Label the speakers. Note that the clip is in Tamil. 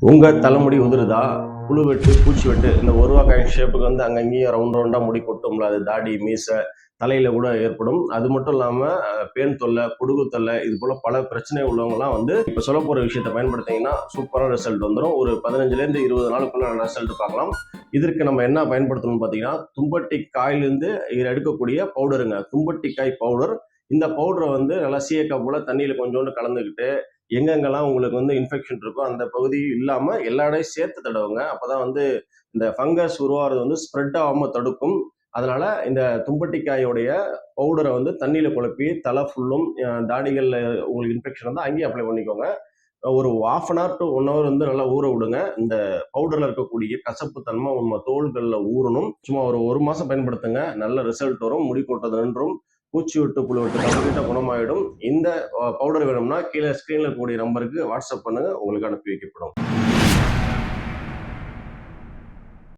Speaker 1: உங்கள் தலைமுடி உதிருதா? புழு வெட்டு பூச்சி வெட்டு இந்த ஒரு காயின் ஷேப்புக்கு வந்து அங்கங்கேயும் ரவுண்ட் ரவுண்டாக முடி கொட்டும்ல அது தாடி மீசை தலையில் கூட ஏற்படும். அது மட்டும் இல்லாமல் பேன் தொல்லை பொடுகு தொல்லை இது போல் பல பிரச்சனை உள்ளவங்கலாம் வந்து இப்போ சொல்ல போகிற விஷயத்தை பயன்படுத்திங்கன்னா சூப்பரான ரிசல்ட் வந்துடும் ஒரு பதினஞ்சுலேருந்து இருபது நாளுக்குள்ள ரிசல்ட் பார்க்கலாம். இதற்கு நம்ம என்ன பயன்படுத்தணும்னு பார்த்தீங்கன்னா தும்பட்டி காயிலிருந்து இதில் எடுக்கக்கூடிய பவுடருங்க தும்பட்டி காய் பவுடர் இந்த பவுடரை வந்து நல்லா சீயக்கா போல் தண்ணியில் கொஞ்சோண்டு கலந்துக்கிட்டு எங்கெங்கெல்லாம் உங்களுக்கு வந்து இன்ஃபெக்ஷன் இருக்கோ அந்த பகுதி இல்லாமல் எல்லா இடையும் சேர்த்து தடவுங்க. அப்போதான் வந்து இந்த ஃபங்கஸ் உருவாகிறது வந்து ஸ்ப்ரெட் ஆகாமல் தடுக்கும். அதனால இந்த தும்பட்டிக்காயோடைய பவுடரை வந்து தண்ணியில் குழப்பி தலை ஃபுல்லும் தாடிகளில் உங்களுக்கு இன்ஃபெக்ஷன் வந்து அங்கேயே அப்ளை பண்ணிக்கோங்க. ஒரு half an hour to one hour வந்து நல்லா ஊற விடுங்க. இந்த பவுடரில் இருக்கக்கூடிய கசப்பு தன்மை உண்மை தோள்களில் ஊறணும். சும்மா ஒரு ஒரு மாதம் பயன்படுத்துங்க. நல்ல ரிசல்ட் வரும். முடி கொட்டது நின்றும். பூச்சி விட்டு புழு விட்டு கம்ப்ளீட்டாக குணமாயிடும். இந்த பவுடர் வேணும்னா கீழே ஸ்க்ரீனில் கூடிய நம்பருக்கு வாட்ஸ்அப் பண்ணுங்கள் உங்களுக்கு அனுப்பி வைக்கப்படும்.